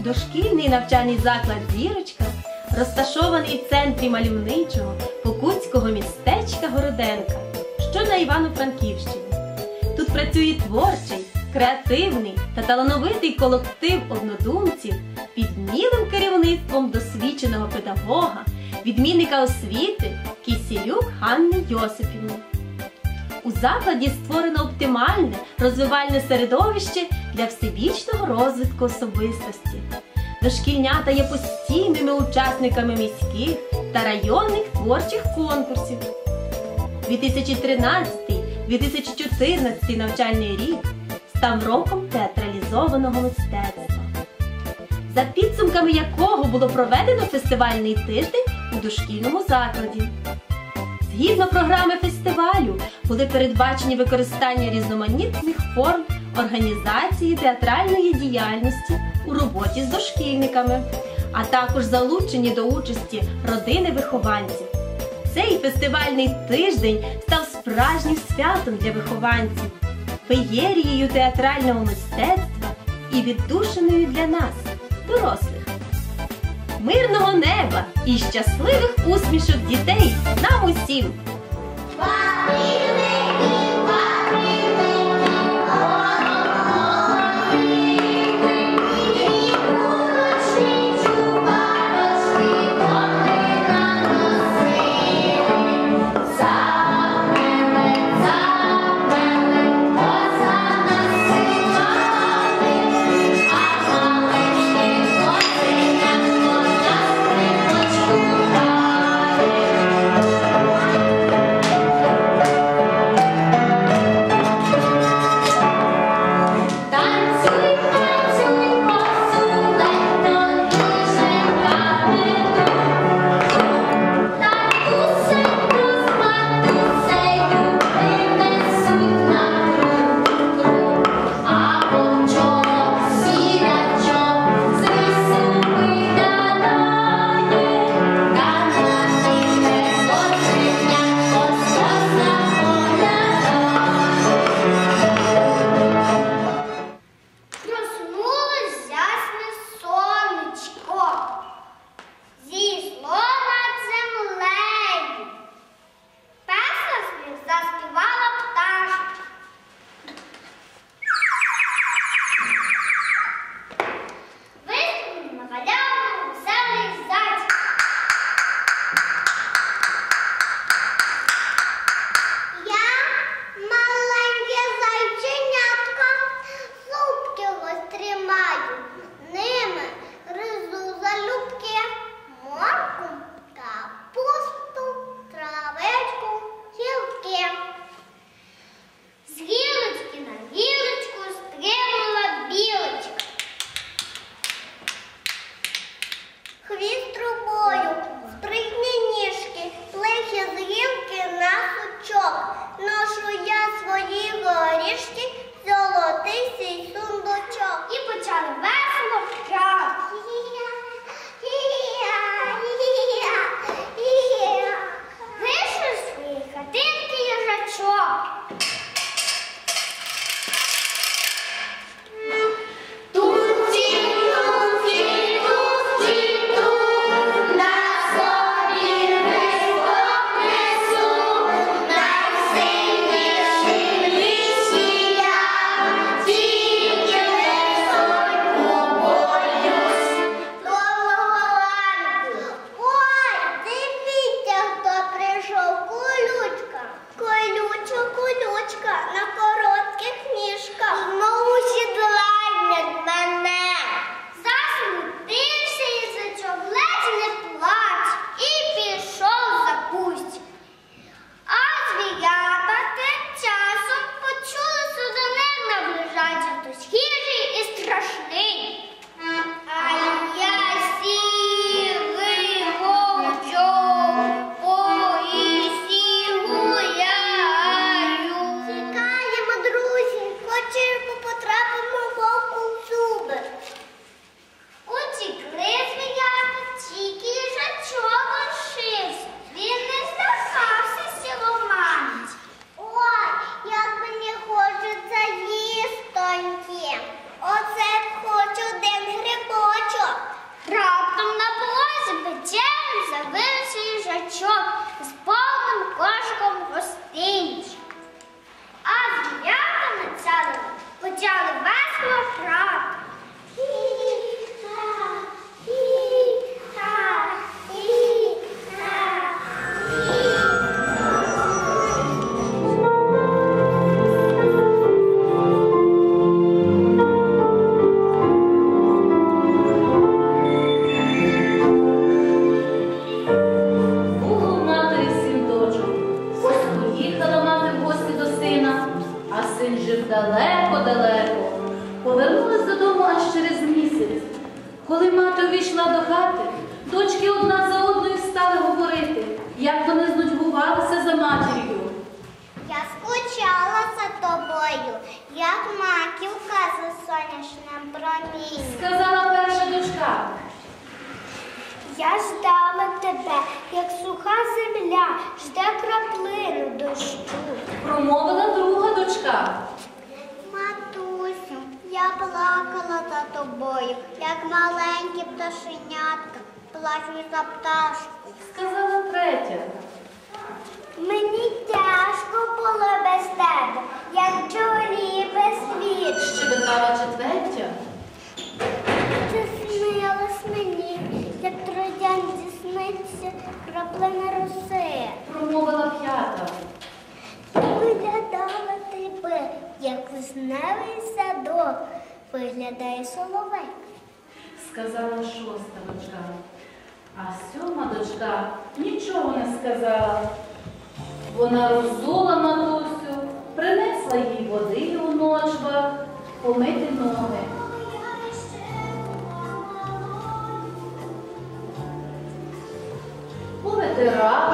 Дошкільний навчальний заклад Зірочка розташований в центрі мальовничого покутського містечка Городенка, що на Івано-Франківщині. Тут працює творчий, креативний та талановитий колектив однодумців під вмілим керівництвом досвідченого педагога, відмінника освіти Кісілюк Ганни Йосипівни. У закладі створено оптимальне розвивальне середовище для всебічного розвитку особистості. Дошкільнята є постійними учасниками міських та районних творчих конкурсів. 2013-2014 навчальний рік став роком театралізованого мистецтва, за підсумками якого було проведено фестивальний тиждень у дошкільному закладі. Згідно програми фестивалю були передбачені використання різноманітних форм організації театральної діяльності у роботі з дошкільниками, а також залучені до участі родини вихованців. Цей фестивальний тиждень став справжнім святом для вихованців, феєрією театрального мистецтва і віддушеною для нас, дорослих. Мирного неба і щасливих усмішок дітей нам усім! Увійшла до хати, дочки одна за одною стали говорити, як вони знудьгувалися за матір'ю. Я скучала за тобою, як маківка за сонячним промінням. Сказала перша дочка. Я ждала тебе, як суха земля, жде краплину дощу. Промовила друга дочка. Я плакала за тобою, як маленькі пташенятка, плачу за пташку. Сказала третя. Мені тяжко було без тебе, як джолі без світу. Щебетала четвертя. Це снилось мені, як троянді сниться краплина роси. Промовила п'ята. Виглядала тебе, як весневий садок, виглядає соловей. сказала шоста дочка. А сьома дочка нічого не сказала. Вона роззула матусю, принесла їй води у ночвах, помити ноги. Повитирала